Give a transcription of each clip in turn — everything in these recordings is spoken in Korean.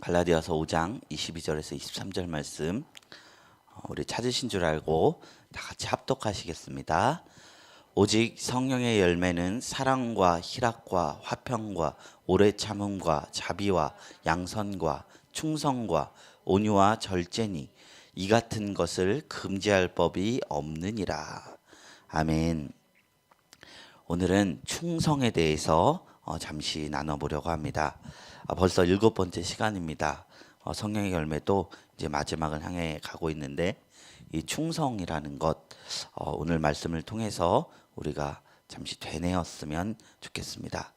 갈라디아서 5장 22절에서 23절 말씀 어, 우리 찾으신 줄 알고 다 같이 합독하시겠습니다. 오직 성령의 열매는 사랑과 희락과 화평과 오래 참음과 자비와 양선과 충성과 온유와 절제니 이 같은 것을 금지할 법이 없느니라. 아멘. 오늘은 충성에 대해서 어, 잠시 나눠보려고 합니다. 아, 벌써 일곱 번째 시간입니다. 어, 성령의 열매도 이제 마지막을 향해 가고 있는데 이 충성이라는 것 어, 오늘 말씀을 통해서 우리가 잠시 되뇌었으면 좋겠습니다.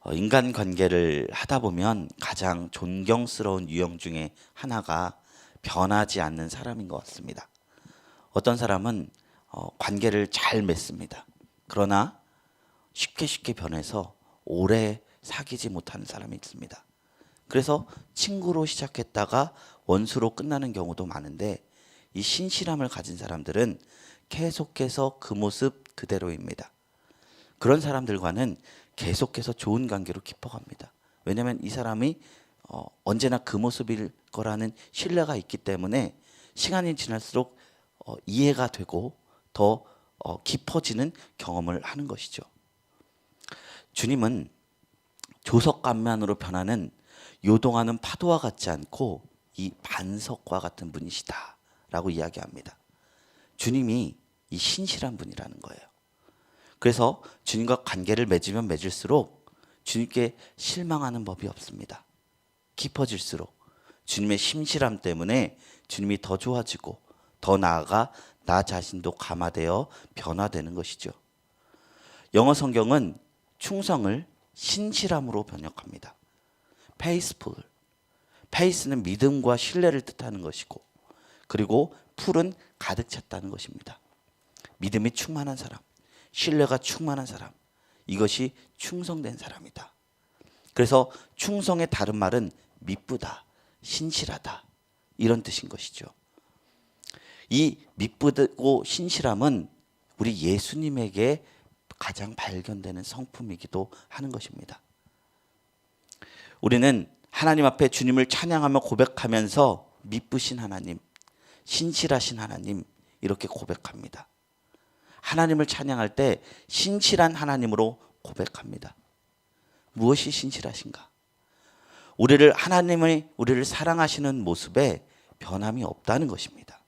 어, 인간 관계를 하다 보면 가장 존경스러운 유형 중에 하나가 변하지 않는 사람인 것 같습니다. 어떤 사람은 어, 관계를 잘 맺습니다. 그러나 쉽게 쉽게 변해서 오래 사귀지 못하는 사람이 있습니다. 그래서 친구로 시작했다가 원수로 끝나는 경우도 많은데 이 신실함을 가진 사람들은 계속해서 그 모습 그대로입니다. 그런 사람들과는 계속해서 좋은 관계로 깊어갑니다. 왜냐하면 이 사람이 어, 언제나 그 모습일 거라는 신뢰가 있기 때문에 시간이 지날수록 어, 이해가 되고 더 어, 깊어지는 경험을 하는 것이죠. 주님은 조석간만으로 변하는 요동하는 파도와 같지 않고 이 반석과 같은 분이시다 라고 이야기합니다. 주님이 이 신실한 분이라는 거예요. 그래서 주님과 관계를 맺으면 맺을수록 주님께 실망하는 법이 없습니다. 깊어질수록 주님의 심실함 때문에 주님이 더 좋아지고 더 나아가 나 자신도 감화되어 변화되는 것이죠. 영어 성경은 충성을 신실함으로 번역합니다. 페이스풀. 페이스는 믿음과 신뢰를 뜻하는 것이고 그리고 풀은 가득 찼다는 것입니다. 믿음이 충만한 사람, 신뢰가 충만한 사람. 이것이 충성된 사람이다. 그래서 충성의 다른 말은 미쁘다, 신실하다 이런 뜻인 것이죠. 이 미쁘고 신실함은 우리 예수님에게 가장 발견되는 성품이기도 하는 것입니다. 우리는 하나님 앞에 주님을 찬양하며 고백하면서 미쁘신 하나님, 신실하신 하나님 이렇게 고백합니다. 하나님을 찬양할 때 신실한 하나님으로 고백합니다. 무엇이 신실하신가? 우리를 하나님의 우리를 사랑하시는 모습에 변함이 없다는 것입니다.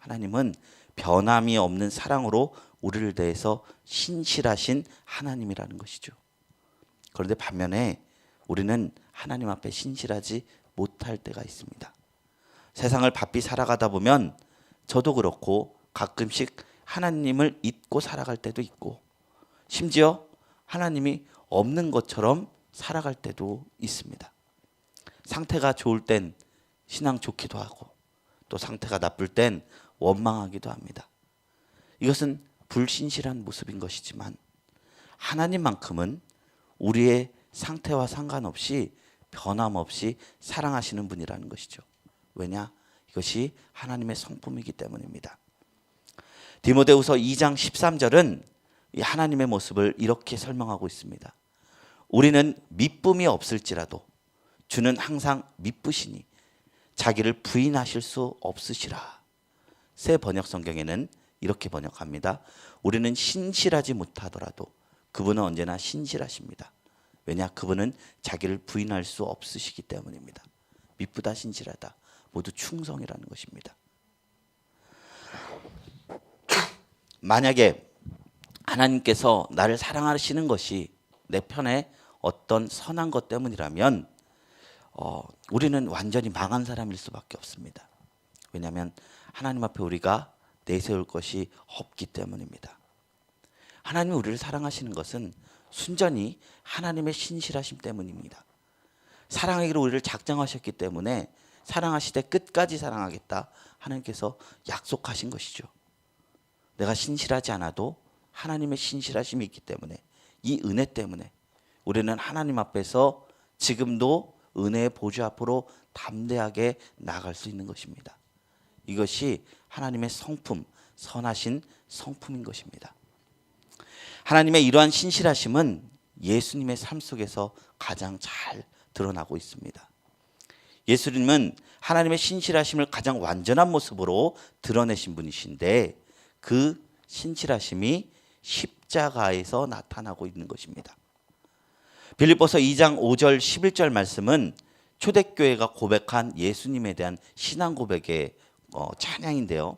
하나님은 변함이 없는 사랑으로 우리를 대해서 신실하신 하나님이라는 것이죠. 그런데 반면에 우리는 하나님 앞에 신실하지 못할 때가 있습니다. 세상을 바삐 살아가다 보면 저도 그렇고 가끔씩 하나님을 잊고 살아갈 때도 있고 심지어 하나님이 없는 것처럼 살아갈 때도 있습니다. 상태가 좋을 땐 신앙 좋기도 하고 또 상태가 나쁠 땐 원망하기도 합니다. 이것은 불신실한 모습인 것이지만 하나님만큼은 우리의 상태와 상관없이 변함없이 사랑하시는 분이라는 것이죠. 왜냐? 이것이 하나님의 성품이기 때문입니다. 디모데후서 2장 13절은 이 하나님의 모습을 이렇게 설명하고 있습니다. 우리는 미쁨이 없을지라도 주는 항상 미쁘시니 자기를 부인하실 수 없으시라. 새 번역 성경에는 이렇게 번역합니다. 우리는 신실하지 못하더라도 그분은 언제나 신실하십니다. 왜냐? 그분은 자기를 부인할 수 없으시기 때문입니다. 미쁘다 신실하다 모두 충성이라는 것입니다. 만약에 하나님께서 나를 사랑하시는 것이 내 편에 어떤 선한 것 때문이라면 어, 우리는 완전히 망한 사람일 수밖에 없습니다. 왜냐하면 하나님 앞에 우리가 내세울 것이 없기 때문입니다. 하나님이 우리를 사랑하시는 것은 순전히 하나님의 신실하심 때문입니다. 사랑하기로 우리를 작정하셨기 때문에 사랑하시되 끝까지 사랑하겠다 하나님께서 약속하신 것이죠. 내가 신실하지 않아도 하나님의 신실하심이 있기 때문에 이 은혜 때문에 우리는 하나님 앞에서 지금도 은혜의 보좌 앞으로 담대하게 나갈 수 있는 것입니다. 이것이 하나님의 성품, 선하신 성품인 것입니다. 하나님의 이러한 신실하심은 예수님의 삶 속에서 가장 잘 드러나고 있습니다. 예수님은 하나님의 신실하심을 가장 완전한 모습으로 드러내신 분이신데 그 신실하심이 십자가에서 나타나고 있는 것입니다. 빌립보서 2장 5절 11절 말씀은 초대교회가 고백한 예수님에 대한 신앙 고백의 어, 찬양인데요.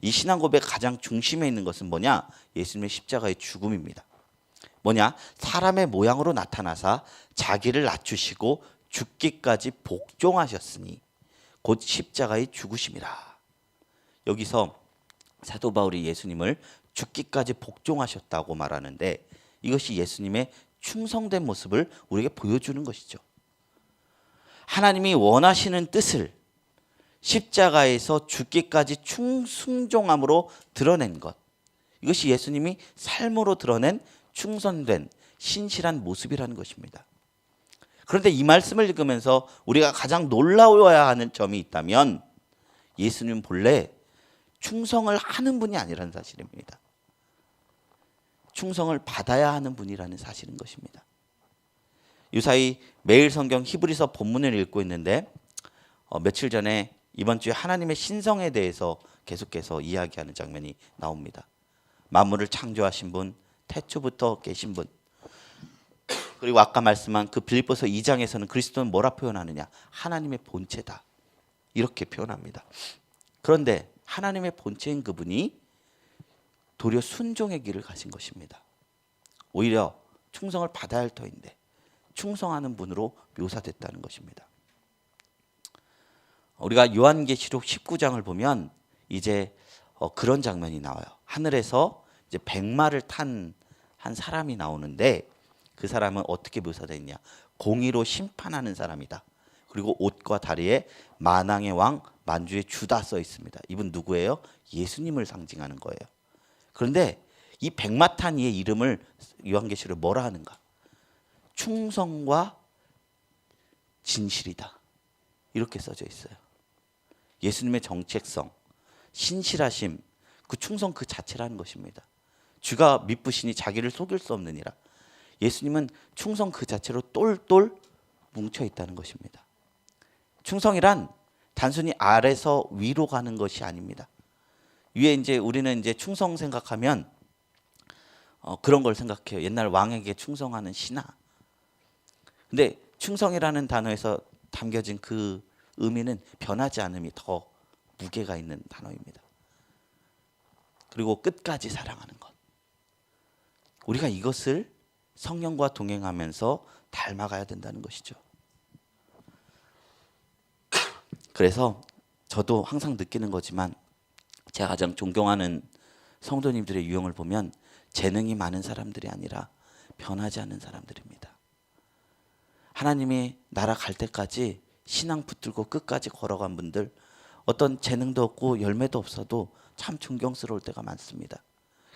이 신앙 고백 가장 중심에 있는 것은 뭐냐? 예수님의 십자가의 죽음입니다. 뭐냐? 사람의 모양으로 나타나사 자기를 낮추시고 죽기까지 복종하셨으니 곧 십자가의 죽으심이라. 여기서 사도 바울이 예수님을 죽기까지 복종하셨다고 말하는데 이것이 예수님의 충성된 모습을 우리에게 보여주는 것이죠. 하나님이 원하시는 뜻을 십자가에서 죽기까지 충순종함으로 드러낸 것. 이것이 예수님이 삶으로 드러낸 충성된 신실한 모습이라는 것입니다. 그런데 이 말씀을 읽으면서 우리가 가장 놀라워야 하는 점이 있다면 예수님 본래 충성을 하는 분이 아니라는 사실입니다. 충성을 받아야 하는 분이라는 사실인 것입니다. 유사히 매일 성경 히브리서 본문을 읽고 있는데 어, 며칠 전에 이번 주에 하나님의 신성에 대해서 계속해서 이야기하는 장면이 나옵니다. 만물을 창조하신 분, 태초부터 계신 분. 그리고 아까 말씀한 그 빌립보서 2장에서는 그리스도는 뭐라 표현하느냐? 하나님의 본체다. 이렇게 표현합니다. 그런데 하나님의 본체인 그분이 도리어 순종의 길을 가신 것입니다. 오히려 충성을 받아야 할 터인데 충성하는 분으로 묘사됐다는 것입니다. 우리가 요한계시록 19장을 보면 이제 어, 그런 장면이 나와요. 하늘에서 이제 백마를 탄 한 사람이 나오는데 그 사람은 어떻게 묘사되어 있냐? 공의로 심판하는 사람이다. 그리고 옷과 다리에 만왕의 왕 만주의 주다 써 있습니다. 이분 누구예요? 예수님을 상징하는 거예요. 그런데 이 백마탄 이의 이름을 요한계시록 뭐라 하는가? 충성과 진실이다. 이렇게 써져 있어요. 예수님의 정책성, 신실하심, 그 충성 그 자체라는 것입니다. 주가 믿부시니 자기를 속일 수 없느니라. 예수님은 충성 그 자체로 똘똘 뭉쳐 있다는 것입니다. 충성이란 단순히 아래서 위로 가는 것이 아닙니다. 위에 이제 우리는 이제 충성 생각하면 어, 그런 걸 생각해요. 옛날 왕에게 충성하는 신하. 근데 충성이라는 단어에서 담겨진 그 의미는 변하지 않음이 더 무게가 있는 단어입니다. 그리고 끝까지 사랑하는 것. 우리가 이것을 성령과 동행하면서 닮아가야 된다는 것이죠. 그래서 저도 항상 느끼는 거지만 제가 가장 존경하는 성도님들의 유형을 보면 재능이 많은 사람들이 아니라 변하지 않는 사람들입니다. 하나님이 나라 갈 때까지 신앙 붙들고 끝까지 걸어간 분들 어떤 재능도 없고 열매도 없어도 참 존경스러울 때가 많습니다.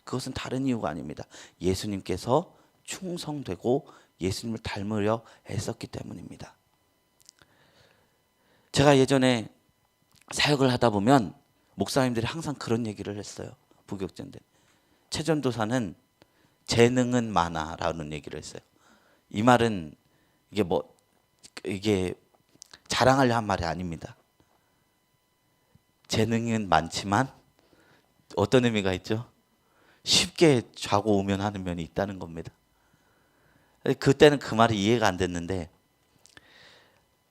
그것은 다른 이유가 아닙니다. 예수님께서 충성되고 예수님을 닮으려 애썼기 때문입니다. 제가 예전에 사역을 하다 보면 목사님들이 항상 그런 얘기를 했어요. 부격전대. 최전도사는 재능은 많아라는 얘기를 했어요. 이 말은 이게 뭐 이게 자랑하려 한 말이 아닙니다. 재능은 많지만 어떤 의미가 있죠? 쉽게 자고 오면 하는 면이 있다는 겁니다. 그때는 그 말이 이해가 안 됐는데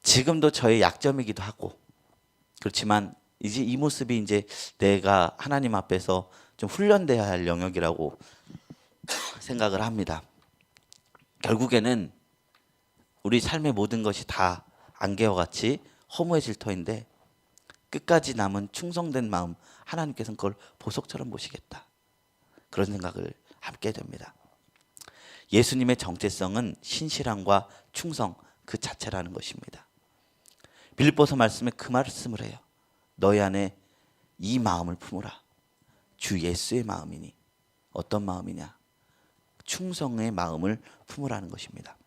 지금도 저의 약점이기도 하고 그렇지만 이제 이 모습이 이제 내가 하나님 앞에서 좀 훈련돼야 할 영역이라고 생각을 합니다. 결국에는 우리 삶의 모든 것이 다 안개와 같이 허무해질 터인데 끝까지 남은 충성된 마음 하나님께서는 그걸 보석처럼 보시겠다. 그런 생각을 함께 됩니다. 예수님의 정체성은 신실함과 충성 그 자체라는 것입니다. 빌립보서 말씀에 그 말씀을 해요. 너희 안에 이 마음을 품으라. 주 예수의 마음이니 어떤 마음이냐? 충성의 마음을 품으라는 것입니다.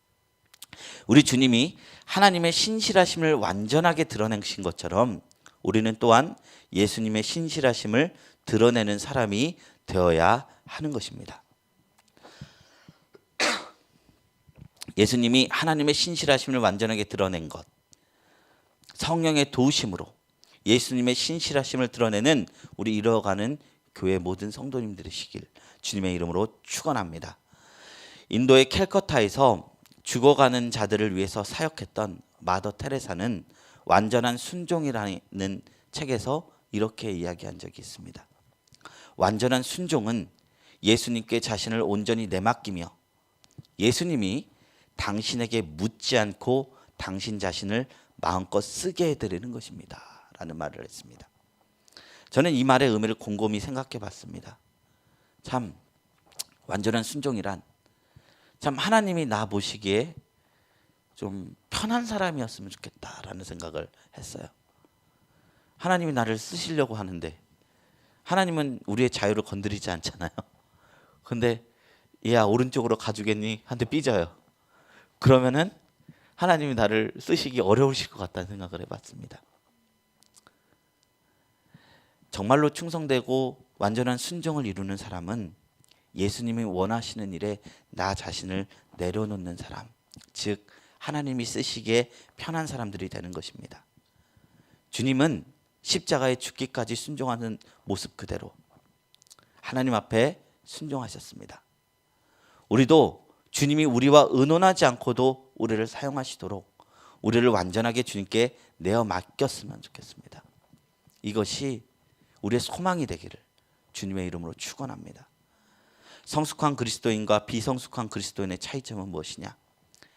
우리 주님이 하나님의 신실하심을 완전하게 드러내신 것처럼 우리는 또한 예수님의 신실하심을 드러내는 사람이 되어야 하는 것입니다. 예수님이 하나님의 신실하심을 완전하게 드러낸 것. 성령의 도우심으로 예수님의 신실하심을 드러내는 우리 이뤄가는 교회 모든 성도님들이 시길 주님의 이름으로 축원합니다. 인도의 캘커타에서 죽어가는 자들을 위해서 사역했던 마더 테레사는 완전한 순종이라는 책에서 이렇게 이야기한 적이 있습니다. 완전한 순종은 예수님께 자신을 온전히 내맡기며 예수님이 당신에게 묻지 않고 당신 자신을 마음껏 쓰게 해드리는 것입니다. 라는 말을 했습니다. 저는 이 말의 의미를 곰곰이 생각해 봤습니다. 참, 완전한 순종이란 참 하나님이 나 보시기에 좀 편한 사람이었으면 좋겠다라는 생각을 했어요. 하나님이 나를 쓰시려고 하는데 하나님은 우리의 자유를 건드리지 않잖아요. 근데 얘야 오른쪽으로 가주겠니? 한테 삐져요. 그러면은 하나님이 나를 쓰시기 어려우실 것 같다는 생각을 해봤습니다. 정말로 충성되고 완전한 순종을 이루는 사람은 예수님이 원하시는 일에 나 자신을 내려놓는 사람, 즉 하나님이 쓰시기에 편한 사람들이 되는 것입니다. 주님은 십자가에 죽기까지 순종하는 모습 그대로 하나님 앞에 순종하셨습니다. 우리도 주님이 우리와 의논하지 않고도 우리를 사용하시도록 우리를 완전하게 주님께 내어 맡겼으면 좋겠습니다. 이것이 우리의 소망이 되기를 주님의 이름으로 축원합니다. 성숙한 그리스도인과 비성숙한 그리스도인의 차이점은 무엇이냐?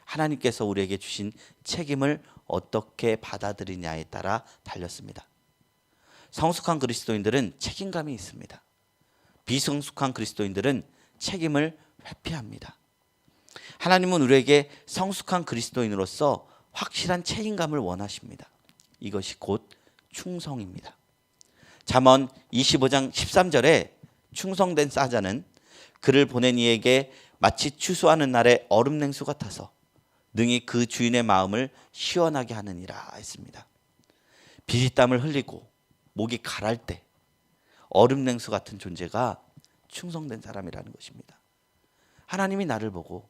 하나님께서 우리에게 주신 책임을 어떻게 받아들이냐에 따라 달렸습니다. 성숙한 그리스도인들은 책임감이 있습니다. 비성숙한 그리스도인들은 책임을 회피합니다. 하나님은 우리에게 성숙한 그리스도인으로서 확실한 책임감을 원하십니다. 이것이 곧 충성입니다. 잠언 25장 13절에 충성된 사자는 그를 보낸 이에게 마치 추수하는 날의 얼음 냉수 같아서 능히 그 주인의 마음을 시원하게 하느니라 했습니다. 비리땀을 흘리고 목이 가랄 때 얼음 냉수 같은 존재가 충성된 사람이라는 것입니다. 하나님이 나를 보고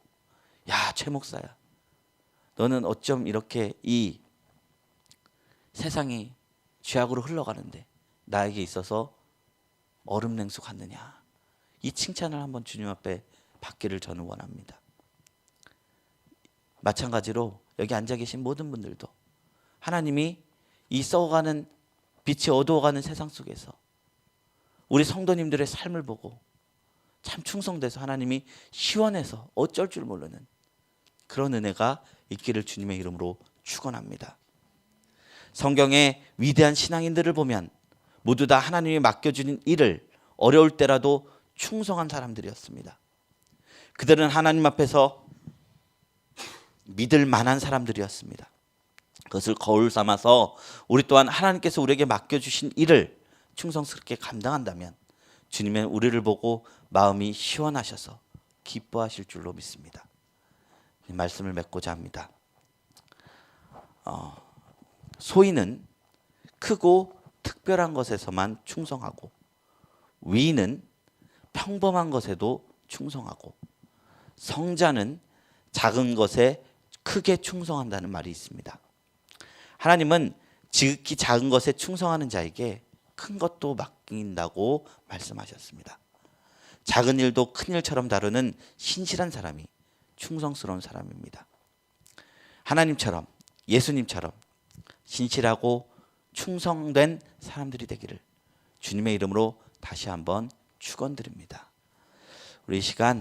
야, 최 목사야. 너는 어쩜 이렇게 이 세상이 죄악으로 흘러가는데 나에게 있어서 얼음 냉수 같느냐. 이 칭찬을 한번 주님 앞에 받기를 저는 원합니다. 마찬가지로 여기 앉아 계신 모든 분들도 하나님이 이 썩어가는 빛이 어두워가는 세상 속에서 우리 성도님들의 삶을 보고 참 충성돼서 하나님이 시원해서 어쩔 줄 모르는 그런 은혜가 있기를 주님의 이름으로 축원합니다. 성경의 위대한 신앙인들을 보면 모두 다 하나님이 맡겨주는 일을 어려울 때라도 충성한 사람들이었습니다. 그들은 하나님 앞에서 믿을 만한 사람들이었습니다. 그것을 거울 삼아서 우리 또한 하나님께서 우리에게 맡겨주신 일을 충성스럽게 감당한다면 주님은 우리를 보고 마음이 시원하셔서 기뻐하실 줄로 믿습니다. 이 말씀을 맺고자 합니다. 어, 소인은 크고 특별한 것에서만 충성하고 위인은 평범한 것에도 충성하고 성자는 작은 것에 크게 충성한다는 말이 있습니다. 하나님은 지극히 작은 것에 충성하는 자에게 큰 것도 맡긴다고 말씀하셨습니다. 작은 일도 큰 일처럼 다루는 신실한 사람이 충성스러운 사람입니다. 하나님처럼 예수님처럼 신실하고 충성된 사람들이 되기를 주님의 이름으로 다시 한번 축원드립니다. 우리 이 시간